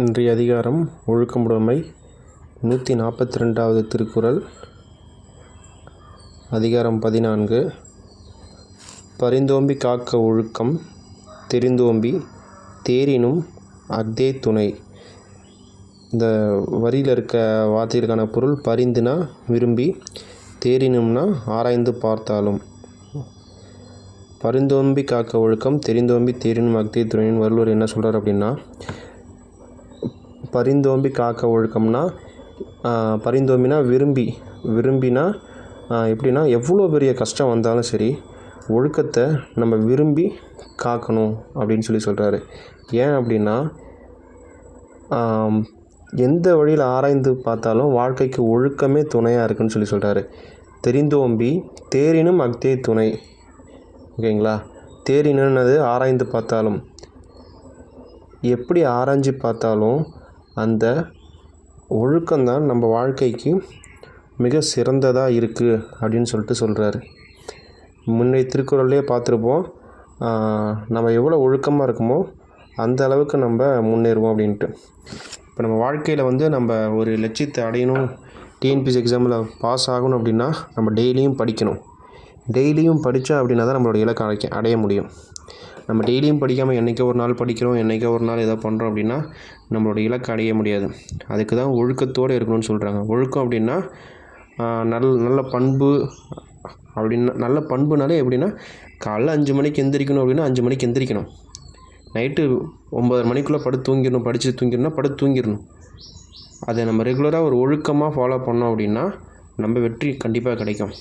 இன்றைய அதிகாரம் ஒழுக்கமுடைமை நூற்றி நாற்பத்தி ரெண்டாவது திருக்குறள் அதிகாரம் பதினான்கு. பரிந்தோம்பி காக்க ஒழுக்கம் தெரிந்தோம்பி தேரினும் அஃதே துணை. இந்த வரியில் இருக்க வார்த்தைகளுக்கான பொருள் பரிந்துனா விரும்பி தேரினும்னா ஆராய்ந்து பார்த்தாலும். பரிந்தோம்பி காக்க ஒழுக்கம் தெரிந்தோம்பி தேரினும் அக்தே துணையின். வள்ளுவர் என்ன சொல்கிறார் அப்படின்னா பரிந்தோம்பி காக்க ஒழுக்கம்னா பரிந்தோம்பினா விரும்பி விரும்பினா எப்படின்னா எவ்வளோ பெரிய கஷ்டம் வந்தாலும் சரி ஒழுக்கத்தை நம்ம விரும்பி காக்கணும் அப்படின்னு சொல்லி சொல்கிறாரு ஏன் அப்படின்னா எந்த வழியில் ஆராய்ந்து பார்த்தாலும் வாழ்க்கைக்கு ஒழுக்கமே துணையாக இருக்குன்னு சொல்லி சொல்கிறாரு தெரிந்தோம்பி தேரினும் அக்தே துணை. ஓகேங்களா? தேரினுன்னது ஆராய்ந்து பார்த்தாலும் எப்படி ஆராய்ஞ்சு பார்த்தாலும் அந்த ஒழுக்கம்தான் நம்ம வாழ்க்கைக்கு மிக சிறந்ததாக இருக்குது அப்படின்னு சொல்லிட்டு சொல்கிறாரு முன்னைய திருக்குறள்லேயே பார்த்துருப்போம் நம்ம எவ்வளோ ஒழுக்கமாக இருக்குமோ அந்த அளவுக்கு நம்ம முன்னேறுவோம் அப்படின்ட்டு. இப்போ நம்ம வாழ்க்கையில் வந்து நம்ம ஒரு லட்சியத்தை அடையணும் டிஎன்பிஎஸ் எக்ஸாமில் பாஸ் ஆகணும் அப்படின்னா நம்ம டெய்லியும் படிக்கணும். டெய்லியும் படித்தா அப்படின்னா தான் நம்மளோட இலக்கை அடைக்க அடைய முடியும். நம்ம டெய்லியும் படிக்காமல் என்றைக்கோ ஒரு நாள் படிக்கிறோம் என்றைக்கோ ஒரு நாள் ஏதோ பண்ணுறோம் அப்படின்னா நம்மளோட இலக்கை அடைய முடியாது. அதுக்கு தான் ஒழுக்கத்தோடு இருக்கணும்னு சொல்கிறாங்க ஒழுக்கம் அப்படின்னா நல் நல்ல பண்பு அப்படின்னா நல்ல பண்புனாலே எப்படின்னா காலைல அஞ்சு மணிக்கு எந்திரிக்கணும் அப்படின்னா அஞ்சு மணிக்கு எந்திரிக்கணும். நைட்டு ஒம்பது மணிக்குள்ளே படுத்து தூங்கிடணும் படித்து தூங்கிடணும்னா படுத்து தூங்கிடணும். அதை நம்ம ரெகுலராக ஒரு ஒழுக்கமாக ஃபாலோ பண்ணோம் அப்படின்னா நம்ம வெற்றி கண்டிப்பாக கிடைக்கும்.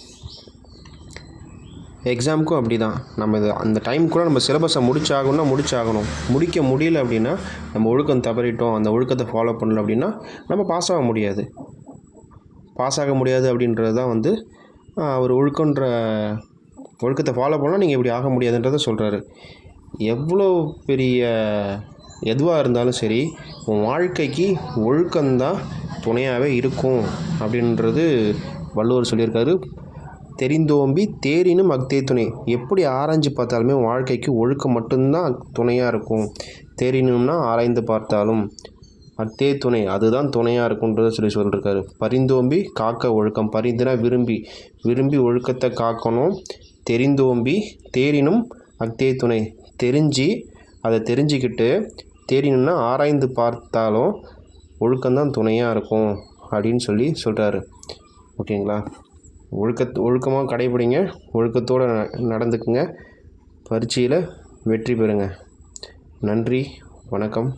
எக்ஸாமுக்கும் அப்படி தான் நம்ம இது அந்த டைமுக்குள்ளே நம்ம சிலபஸை முடிச்சாகணும்னா முடிச்சாகணும். முடிக்க முடியல அப்படின்னா நம்ம ஒழுக்கம் தவறிட்டோம் அந்த ஒழுக்கத்தை ஃபாலோ பண்ணல அப்படின்னா நம்ம பாஸ் ஆக முடியாது. பாஸ் ஆக முடியாது அப்படின்றது தான் வந்து ஒரு ஒழுக்கன்ற ஒழுக்கத்தை ஃபாலோ பண்ணால் நீங்கள் இப்படி ஆக முடியாதுன்றதை சொல்கிறாரு எவ்வளோ பெரிய எதுவாக இருந்தாலும் சரி உன் வாழ்க்கைக்கு ஒழுக்கம்தான் துணையாகவே இருக்கும் அப்படின்றது வள்ளுவர் சொல்லியிருக்காரு. தெரிந்தோம்பி தேரினும் அக்தே துணை எப்படி ஆராய்ஞ்சு பார்த்தாலுமே வாழ்க்கைக்கு ஒழுக்கம் மட்டும்தான் துணையாக இருக்கும். தேரினும்னா ஆராய்ந்து பார்த்தாலும் அத்தே துணை அதுதான் துணையாக இருக்குன்றத சொல்லி சொல்லியிருக்காரு பரிந்தோம்பி காக்க ஒழுக்கம் பரிந்துனா விரும்பி விரும்பி ஒழுக்கத்தை காக்கணும். தெரிந்தோம்பி தேரினும் அக்தே துணை தெரிஞ்சு அதை தெரிஞ்சுக்கிட்டு தேரினும்னா ஆராய்ந்து பார்த்தாலும் ஒழுக்கம்தான் துணையாக இருக்கும் அப்படின்னு சொல்லி சொல்கிறாரு ஓகேங்களா? ஒழுக்கத் ஒழுக்கமாக கடைபிடிங்க ஒழுக்கத்தோடு நடந்துக்குங்க. பரீட்சையில் வெற்றி பெறுங்க. நன்றி. வணக்கம்.